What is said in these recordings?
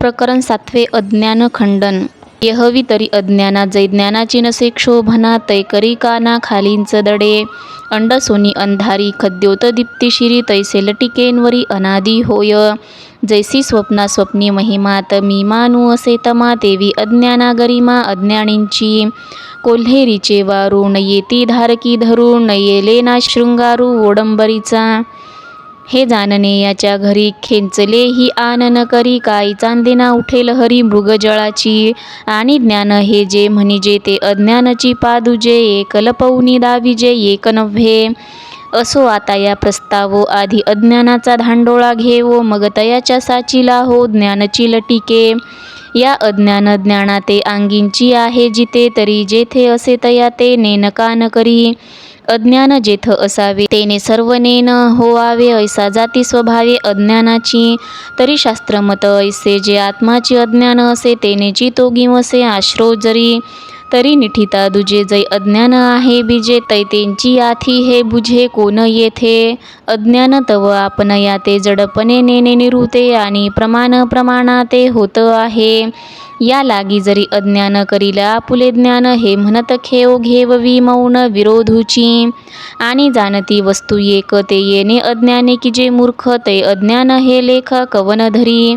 प्रकरण सातवे अज्ञान खंडन. येहवी तरी अज्ञाना जै ज्ञानाची नसे क्षोभना तैकरी काना खालींच दडे. अंडसोनी अंधारी खद्योत दीप्तिशिरी तैसे लटिकेंवरी अनादी होय. जैसी स्वप्ना स्वप्नी महिमात मी मानू असे तमा देवी अज्ञाना गरिमा अज्ञानींची. कोल्हेरीचे वारू नयेती येती धारकी धरू न येले ना शृंगारू ओडंबरीचा. हे जाणणे याच्या घरी खेंचले ही आन न करी काही चांदेना उठेल हरी मृगजळाची आणि ज्ञान हे जे म्हणजे ते अज्ञानची पादुजे एक लपवनी दाविजे एक नव्हे असो आता या प्रस्तावो आधी अज्ञानाचा धांडोळा घेवो मग तयाच्या साचीला हो ज्ञानची लटिके. या अज्ञान ज्ञानाते आंगींची आहे जिथे तरी जेथे असे तया ते नेनका न करी. अज्ञान जेथ असावे. तेने सर्वनेन होवावे ऐसा जाती स्वभावे अज्ञानाची. तरी शास्त्रमत ऐसे जे आत्माची अज्ञान असे तेने चितो गिवसे आश्रो जरी. तरी निठिता दुजे जै अज्ञान आहे बीजे तै त्यांची आथी हे बुझे कोण येथे? अज्ञान तव आपण याते जडपणे नेने निरुते आणि प्रमाण प्रमाणाते होत आहे. या लागी जरी अज्ञान करीला आपुले ज्ञान हे म्हणत खेव घेववी मौन विरोधूची. आणि जाणती वस्तू एक ते येणे अज्ञाने की जे मूर्ख ते अज्ञान हे लेख कवन धरी.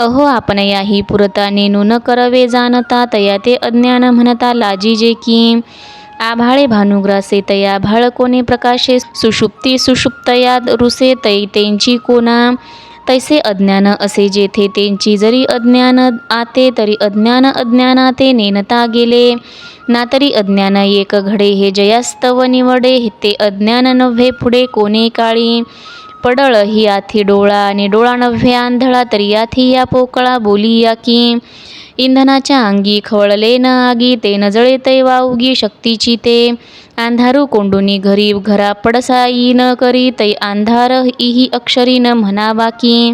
अहो आपण याही पुरता नेनू न करवे जाणता तया ते अज्ञान म्हणता लाजीजे की. आभाळे भानुग्रासे तया भाळ कोणे प्रकाशे सुषुप्ती सुषुप्तया रुसे तै तेंची कोणा. तैसे अज्ञान असे जेथे त्यांची जरी अज्ञान आते तरी अज्ञान अज्ञानाते नेनता गेले. ना तरी अज्ञान एक घडे हे जयास्तव निवडे ते अज्ञान नव्हे पुढे कोणे काळी. पडळ ही आथी डोळा आणि डोळा नव्हे आंधळा तरी याथी या पोकळा बोली या की इंधनाच्या अंगी खवळले न आगी ते न जळे ते वाऊगी शक्तीची ते. अंधारू कोंडुनी घरी घरा पडसाई न करी तै अंधार इही अक्षरी न म्हणावा बाकी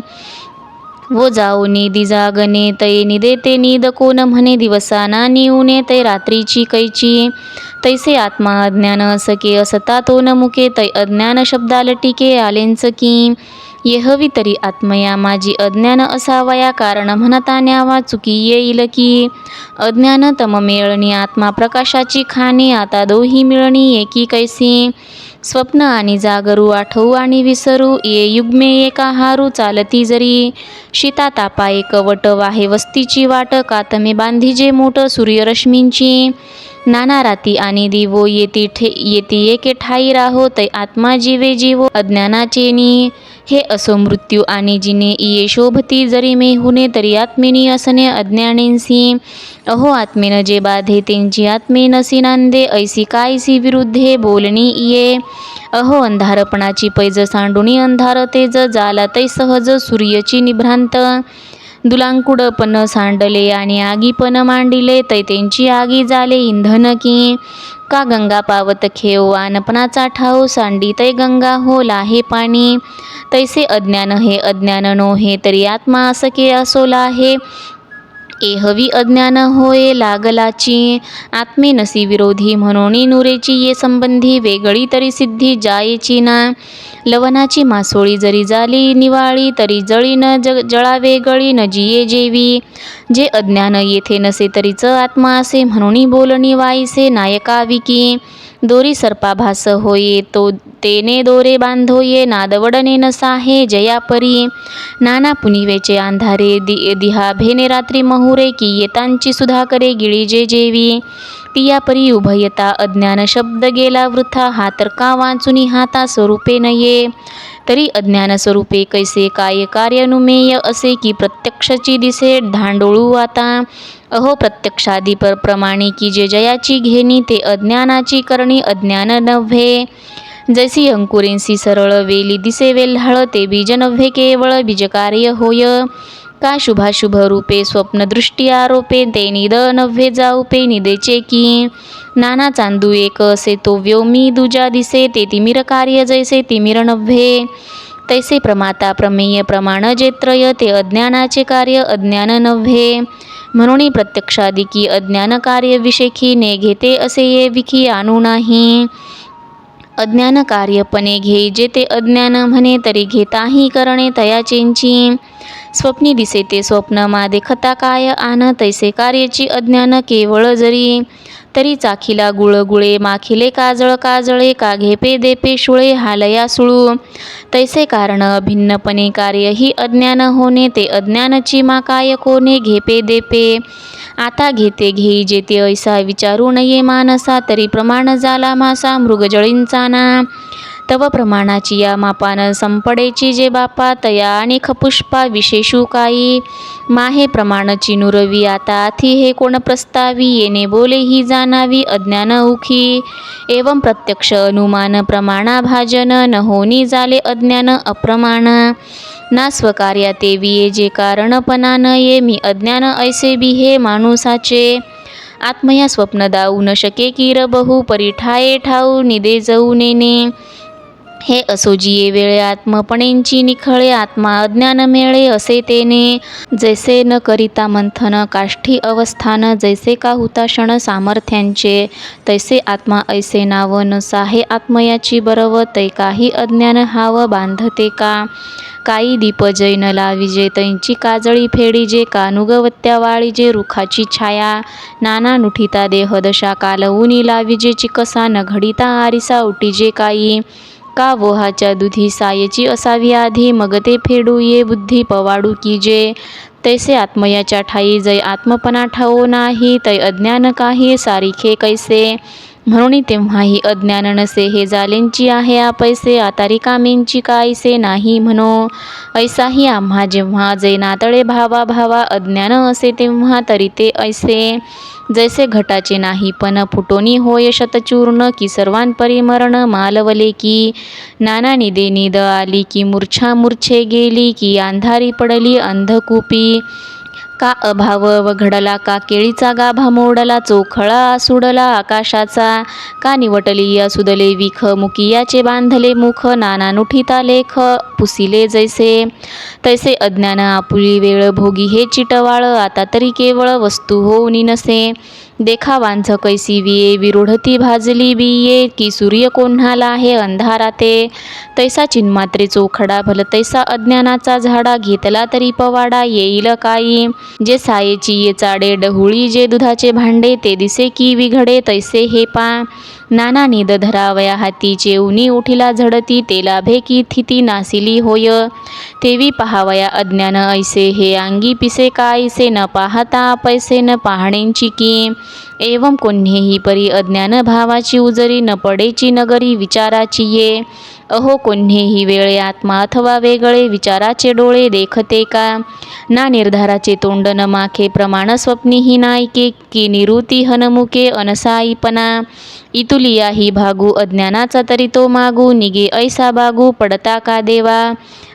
वो जाऊनी निधी जागणे तै निदेते निद कोण म्हणे दिवसाना निऊने तै रात्रीची कैची तैसे आत्मा अज्ञान असके असता तो न मुके तै अज्ञान शब्दाल टिके आलेंच की। येहवी तरी आत्मया माझी अज्ञान असावया कारण म्हणता न्यावा चुकी येईल की। अज्ञान तम मिळणी आत्मा प्रकाशाची खाणी आता दोही मिळणी एकी कैसी। स्वप्न आणि जागरू आठवू आणि विसरू ये युग्मे एका हारू चालती जरी. शीता तापा एक वट वाहे वस्तीची वाट कातमे बांधीजे मोठ सूर्यरश्मींची. नाना राती आणि दिवो येती ठे येती एके ठाई राहो तै आत्मा जीवे जीवो अज्ञानाचेनी हे असो मृत्यू आणि जिने इये शोभती जरी मेहुने तरी आत्मिनी असणे अज्ञानेंसी. अहो आत्मेन जे बाधे त्यांची आत्मे नसी नांदे ऐसी कायसी विरुद्धे बोलणी इये. अहो अंधारपणाची पैज सांडुणी अंधार तेज जाला तै सहज सूर्यची निभ्रांत. दुलांकुडपण सांडले आणि आगी पण मांडिले तै त्यांची आगी जाले इंधन की. का गंगा पावत खेव वानपणाचा ठाव सांडी तै गंगा हो लाहे पाणी. तैसे अज्ञान हे अज्ञान नो हे तरी आत्मा असके असोला हे एहवी अज्ञान होय लागलाची. आत्मे नसी विरोधी म्हणून नुरेची ये संबंधी वेगळी तरी सिद्धी जायची ना. लवणाची मासोळी जरी झाली निवाळी तरी जळी न ज जळा वेगळी न जिये जेवी. जे अज्ञान येथे नसे तरीच आत्मा असे म्हणून बोलणी वाईसे नायकाविकी दोरी सर्पाभास होये तो तेने दोरे बांधोये नादवडने नसाहे जयापरी नाना पुनिवेचे अंधारे दि दिहा भेने रात्री महुरे की येतांची सुधा करे गिळीजे जेवी. पियापरी उभयता अज्ञान शब्द गेला वृथा हा तर का वाचुनी हाता स्वरूपे नये? तरी अज्ञान स्वरूपे कैसे काय कार्यानुमेय असे की प्रत्यक्षची दिसे धांडोळू आता? अहो प्रत्यक्षादी पर प्रमाणे की जे जयाची घेणी ते अज्ञानाची करणी अज्ञान नव्हे. जैसी अंकुरेंसी सरळ वेली दिसे वेल्हाळ ते बीज नव्हे केवळ बीजकार्य होय. का शुभाशुभ रूपे स्वप्नदृष्टी आरोपे ते निद नव्हे जाऊपे निदेचे की. नाना चांदू एक असे तो व्योमी दुजा दिसे ते तिमिर कार्य जैसे तिमिर नव्हे तैसे प्रमाता प्रमेय प्रमाण जेत्रय ते अज्ञानाचे कार्य अज्ञान नव्हे म्हणून प्रत्यक्षादिकी अज्ञान कार्य विषेखी ने घेते असे ये विखी आणू नाही. अज्ञान कार्यपणे घे जे ते अज्ञान म्हणे तरी घेताही करणे तयाचेंची. स्वप्नी दिसे ते स्वप्न मा देखता काय आन तैसे कार्याची अज्ञान केवळ जरी. तरी चाखिला गुळगुळे माखिले काजळ काजळे का घेपे देपे शुळे हालया सुळू. तैसे कारण भिन्नपणे कार्य ही अज्ञान होणे ते अज्ञानची मा काय कोणे घेपे देपे आता घेते घेई जेते ऐसा विचारू नये मानसा तरी प्रमाण झाला मासा मृगजळींचा ना तव प्रमाणाची या मापान संपडेची जे बापा तया आणि खपुष्पा विशेषू काही माहे प्रमाणची नुरवी आता आथी हे कोण प्रस्तावी येणे बोले ही जाणावी अज्ञान उखी. एवं प्रत्यक्ष अनुमान प्रमाणा भाजन न होनी झाले अज्ञान अप्रमाण. ना स्वकार्या ते विये जे कारणपणा न ये मी अज्ञान ऐसे बी हे माणूसाचे. आत्मया स्वप्न दाऊ न शके किर बहु परिठाये ठाऊ निदे जाऊ नेने हे असो जिये वेळे आत्मपणेंची निखळे आत्मा अज्ञान मेळे असे तेने. जैसे न करिता मंथन काष्ठी अवस्थान जैसे का हुताशण सामर्थ्यांचे तैसे आत्मा ऐसे नाव न साहे आत्मयाची बरव तै काही अज्ञान हाव बांधते का? काही दीप जैन लाविजे तैंची काजळी फेडीजे कानुगवत्या वाळीजे रुखाची छाया? नाना नुठिता देहदशा कालवुनी लाविजे चिकसा न घडिता आरिसा उटीजे काही का वोहाच्या दुधी सायेची असावी आधी? मग ते फेडू ये बुद्धी पवाडू की जे? तैसे आत्मयाच्या ठाई जय आत्मपणा ठाऊ नाही तै अज्ञान काही सारिखे कैसे? म्हणून तेव्हाही अज्ञान नसे हे जालेंची आहे आपैसे आता रिकामेंची कायसे नाही म्हणो ऐसाही आम्हा जेव्हा जे नातळे भावा भावा अज्ञान असे तेव्हा तरी ते ऐसे. जैसे घटाचे नाही पण फुटोनी होय शतचूर्ण की सर्वांपरी मरण मालवले की. नाना निदे निद आली की मूर्छा मूर्छे गेली की अंधारी पडली अंधकूपी. का अभाव व घडला का केळीचा गाभा मोडला चोखळा सुडला आकाशाचा का निवटली असुदले विख मुकियाचे बांधले मुख नाना नुठिता लेख पुसिले जैसे. तैसे अज्ञान आपुली वेळ भोगी हे चिटवाळ आता तरी केवळ वस्तू होऊनी नसे देखा वांझ कैसी विये विरूढती भाजली बिये की सूर्य कोन्हाला आहे अंधाराते तैसा चिन्मात्रे चोखडा भल तैसा अज्ञानाचा झाडा घेतला तरी पवाडा येईल काही. जे सायेची ये चाडे डहुळी जे दुधाचे भांडे ते दिसे की विघडे तैसे हे पा. नाना निद धरावया हाती जेवनी उठिला झडती तेला भेकी थिती नासिली होय. तेवी पहावया अज्ञान ऐसे हे अंगी पिसे कायसे न पाहता पैसे न पाहणेंची की. एवं कोण्हेही परी अज्ञान भावाची उजरी न पडेची नगरी विचाराची ये. अहो कोन्हेही वेळे आत्मा अथवा वेगळे विचाराचे डोळे देखते का? ना निर्धाराचे तोंड न माखे प्रमाण स्वप्नीही नायके की निरुती हनमुके अनसाईपणा. इतुलिया ही भागू अज्ञानाचा तरी तो मागू निगे ऐसा बागू पडता का देवा?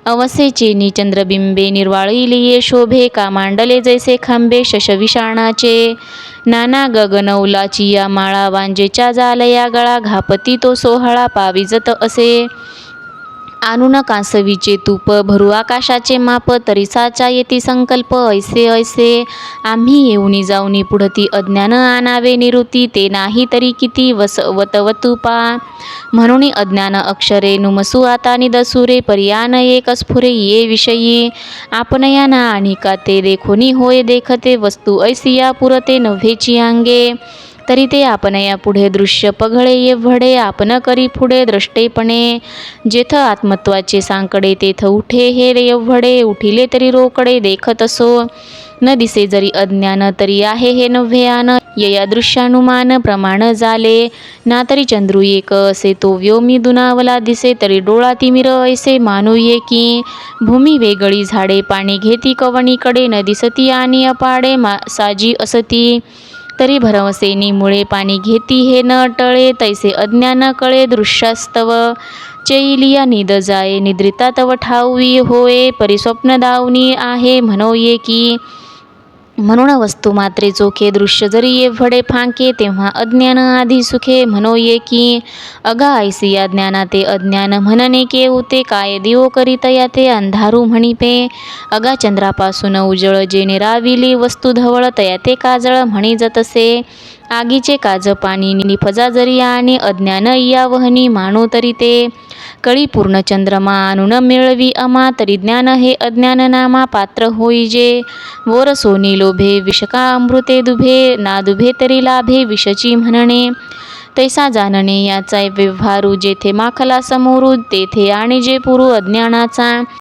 अवसेचे निचंद्रबिंबे निर्वाळिलिये शोभे का मांडले जैसे खांबे शशविषाणाचे? नाना गगनौलाची या माळा वांजेच्या जालया गळा घापती तो सोहळा पाविजत असे? आणून कासवीचे तूप भरू आकाशाचे माप तरीसाचा येती संकल्प ऐसे ऐसे. आम्ही येऊनी जाऊनी पुढती अज्ञान आणावे निवृत्ती ते नाही तरी किती वस वतवतुपा म्हणून अज्ञान अक्षरे नुमसू आता निदसुरे पर्यान एक स्फुरे ये विषयी. आपण या ना आणि का ते देखोनी होय देखते वस्तू ऐसिया पुरते नव्हेची अंगे तरी ते आपण या पुढे दृश्य पघळे एवढे आपण करी पुढे द्रष्टेपणे. जेथ आत्मत्वाचे सांकडे तेथ उठे हे एवढे उठिले तरी रोकडे देखत असो. न दिसे जरी अज्ञान तरी आहे हे नव्यान. यया दृश्यानुमान प्रमाण झाले ना तरी चंद्रू एक असे तो व्योमी दुनावला दिसे तरी डोळा तिमिर ऐसे मानू ये की. भूमी वेगळी झाडे पाणी घेती कवणीकडे न दिसती आणि अपाडे मा साजी असती. तरी भरवसेनीमुळे पाणी घेती हे न टळे तैसे अज्ञान कळे दृश्यास्तव. चैलिया निद जाये निद्रिता तव ठाऊई होये परिस्वप्न दावनी आहे म्हणोये की म्हणून वस्तू मात्रे चोखे दृश्य जरी ये फडे फांके तेव्हा अज्ञान आधी सुखे. म्हणो ये की अगा ऐसी या ज्ञाना ते अज्ञान म्हणणे के उते. काय दिवो करीतया ते अंधारू म्हणिपे अगा चंद्रापासून उजळ जे निराविली वस्तू धवळ तया ते काजळ म्हणी जतसे. आगीचे काज पाणी निफजा जरी आणि अज्ञान इया वहनी मानू तरी ते. कळी पूर्ण चंद्रमा अनुन मिळवी अमा तरी ज्ञान हे अज्ञान नामा पात्र होई जे. वोर सोनी लोभे विषका अमृते दुभे ना दुभे तरी लाभे विषची म्हणणे. तैसा जाणणे याचा व्यवहारू जेथे माखला समोरू तेथे आणि जे पुरू अज्ञानाचा.